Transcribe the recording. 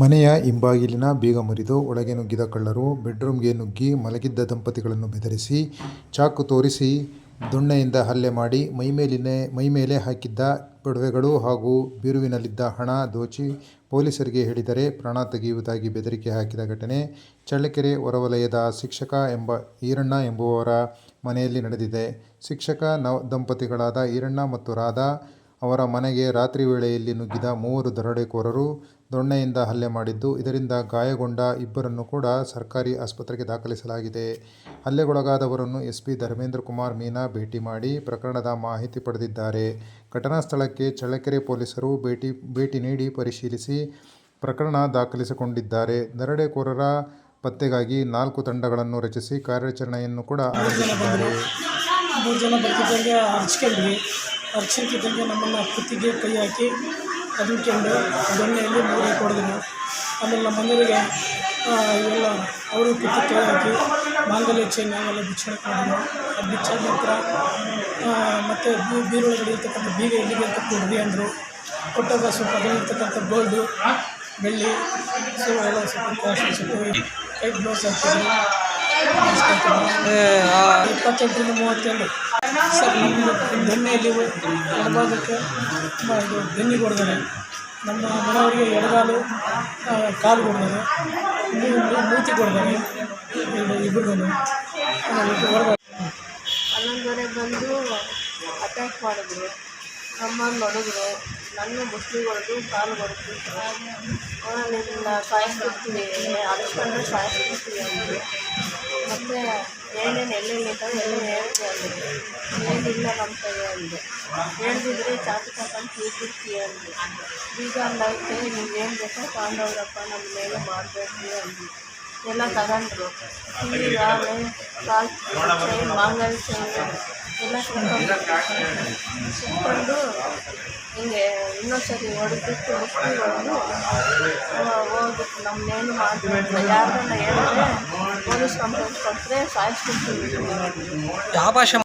ಮನೆಯ ಹಿಂಬಾಗಿಲಿನ ಬೀಗ ಮುರಿದು ಒಳಗೆ ನುಗ್ಗಿದ ಕಳ್ಳರು ಬೆಡ್ರೂಮ್ಗೆ ನುಗ್ಗಿ ಮಲಗಿದ್ದ ದಂಪತಿಗಳನ್ನು ಬೆದರಿಸಿ ಚಾಕು ತೋರಿಸಿ ದೊಣ್ಣೆಯಿಂದ ಹಲ್ಲೆ ಮಾಡಿ ಮೈಮೇಲಿನ ಮೈಮೇಲೆ ಹಾಕಿದ್ದ ಒಡವೆಗಳು ಹಾಗೂ ಬೀರುವಿನಲ್ಲಿದ್ದ ಹಣ ದೋಚಿ ಪೊಲೀಸರಿಗೆ ಹೇಳಿದರೆ ಪ್ರಾಣ ತೆಗೆಯುವುದಾಗಿ ಬೆದರಿಕೆ ಹಾಕಿದ ಘಟನೆ ಚಳ್ಳಕೆರೆ ಹೊರವಲಯದ ಶಿಕ್ಷಕ ಎಂಬ ಈರಣ್ಣ ಎಂಬುವವರ ಮನೆಯಲ್ಲಿ ನಡೆದಿದೆ. ಶಿಕ್ಷಕ ನವ ದಂಪತಿಗಳಾದ ಈರಣ್ಣ ಮತ್ತು ರಾಧಾ ಅವರ ಮನೆಗೆ ರಾತ್ರಿ ವೇಳೆಯಲ್ಲಿ ನುಗ್ಗಿದ ಮೂವರು ದರೋಡೆಕೋರರು ದೊಣ್ಣೆಯಿಂದ ಹಲ್ಲೆ ಮಾಡಿದ್ದು, ಇದರಿಂದ ಗಾಯಗೊಂಡ ಇಬ್ಬರನ್ನು ಕೂಡ ಸರ್ಕಾರಿ ಆಸ್ಪತ್ರೆಗೆ ದಾಖಲಿಸಲಾಗಿದೆ. ಹಲ್ಲೆಗೊಳಗಾದವರನ್ನು ಎಸ್ಪಿ ಧರ್ಮೇಂದ್ರಕುಮಾರ್ ಮೀನಾ ಭೇಟಿ ಮಾಡಿ ಪ್ರಕರಣದ ಮಾಹಿತಿ ಪಡೆದಿದ್ದಾರೆ. ಘಟನಾ ಸ್ಥಳಕ್ಕೆ ಚಳ್ಳಕೆರೆ ಪೊಲೀಸರು ಭೇಟಿ ಭೇಟಿ ನೀಡಿ ಪರಿಶೀಲಿಸಿ ಪ್ರಕರಣ ದಾಖಲಿಸಿಕೊಂಡಿದ್ದಾರೆ. ದರೋಡೆಕೋರರ ಪತ್ತೆಗಾಗಿ ನಾಲ್ಕು ತಂಡಗಳನ್ನು ರಚಿಸಿ ಕಾರ್ಯಾಚರಣೆಯನ್ನು ಕೂಡ ಆರಂಭಿಸಿದ್ದಾರೆ. ಹರ್ಚ್ಕೊಂಡ್ವಿ ನಮ್ಮನ್ನು ಕುತ್ತಿಗೆ ಕೈ ಹಾಕಿ ಅದಕ್ಕೆಂದು ಬೆಣ್ಣೆಯಲ್ಲಿ ಮೂರು ಕೊಡಿದ್ರು ಆಮೇಲೆ ನಮ್ಮ ಮನೆಯವರಿಗೆ ಇವೆಲ್ಲ ಅವರು ಕುತ್ತಿ ಕೈ ಹಾಕಿ ಮಾಂಗಲ್ಯ ಚೈನ್ ಅವೆಲ್ಲ ಬಿಚ್ಚಾಡಕ್ಕೆ ಅದು ಬಿಚ್ಚಾದ ನಂತರ ಮತ್ತು ಬೀರೊಳಗಡೆ ಇರ್ತಕ್ಕಂಥ ಬೀಗ ಎಲ್ಲಿಗೆ ಅಂತ ಕೊಡ್ರಿ ಅಂದರು. ಕೊಟ್ಟಾಗ ಸ್ವಲ್ಪ ಅದರಲ್ಲಿರ್ತಕ್ಕಂಥ ಗೋಲ್ಡು ಬೆಳ್ಳಿ ಸೊ ಎಲ್ಲ ಸ್ವಲ್ಪ ಸ್ವಲ್ಪ ಕೈ ಗ್ಲೋಸ್ ಹಾಕಿದ್ರು ಇಪ್ಪತ್ತೆಂಟರಿಂದ ಮೂವತ್ತೆರಡು ಸರ್ ನಮ್ಮ ಬೆನ್ನೆಯಲ್ಲಿ ಎಡಭಾಗಕ್ಕೆ ಬೆನ್ನಿಗೆ ಹೊಡೆದಾರೆ ನಮ್ಮ ಮನೆಯವರಿಗೆ ಎಡಗಾಲು ಕಾಲು ಹೊಡೆದಾರೆ ಮೂತಿಗೆ ಹೊಡೆದಾರೆ ಇಬ್ಬರಿಗೂ ಹೊಡೆದಾರೆ ಬಂದು ಅಟ್ಯಾಕ್ ಮಾಡಿದ್ರು. ನಮ್ಮನ್ನು ಹೊಡೆದ್ರು ನನ್ನ ಮುಸ್ಲಿಗಳದ್ದು ಕಾಲು ಹೊಡೆದು ನಿನ್ನ ಸಾಯಿಸ್ಬಿಡ್ತೀವಿ ಅಳಿಸ್ಕೊಂಡ್ರೆ ಸಾಯಿಸ್ಬಿಡ್ತೀವಿ ಅಂದರು ಮತ್ತು ಏನೇನು ಎಲ್ಲೆಲ್ಲಿ ಇದ್ದಾವೆ ಎಲ್ಲ ಹೇಳ್ತೀವಿ ಅಂದರು ಏನಿಲ್ಲ ನಮ್ಮ ಕೈ ಅಂದೆ ಹೇಳ್ದಿದ್ರೆ ಚಾಚು ತಗೊಂಡು ಕೂಗ್ಬಿಡ್ತೀವಿ ಅಂದರು ಬೀಗ ಅಂದಕ್ಕೆ ನೀವು ಏನು ಬೇಕೋ ತಗೊಂಡವ್ರಪ್ಪ ನಮ್ಮ ಮೇಲೆ ಮಾಡಬೇಕು ಅಂದರು ಎಲ್ಲ ತಗೊಂಡ್ರು. ಈಗ ಕಾಲು ಚೈನ್ ಮಾಂಗಲ್ಯ ಚೈನ್ ಎಲ್ಲ ಸುಟ್ಕೊಂಡು ಹಿಂಗೆ ಇನ್ನೊಂದು ಸರಿ ಹೊಡೆದಿಟ್ಟು ಮುಸ್ಲಿ ಹೊಡೆದು ಹೋಗ್ಬಿಟ್ಟು ನಮ್ಮನ್ನೇನು ಮಾಡಬೇಕು ಯಾರನ್ನ ಹೇಳಿದ್ರೆ ಪೊಲೀಸ್ ಕಂಪ್ಲೇಂಟ್ ಕೊಟ್ಟರೆ ಸಾಯಿಸ್ಬಿಡ್ತೀವಿ ಯಾವ ಭಾಷೆ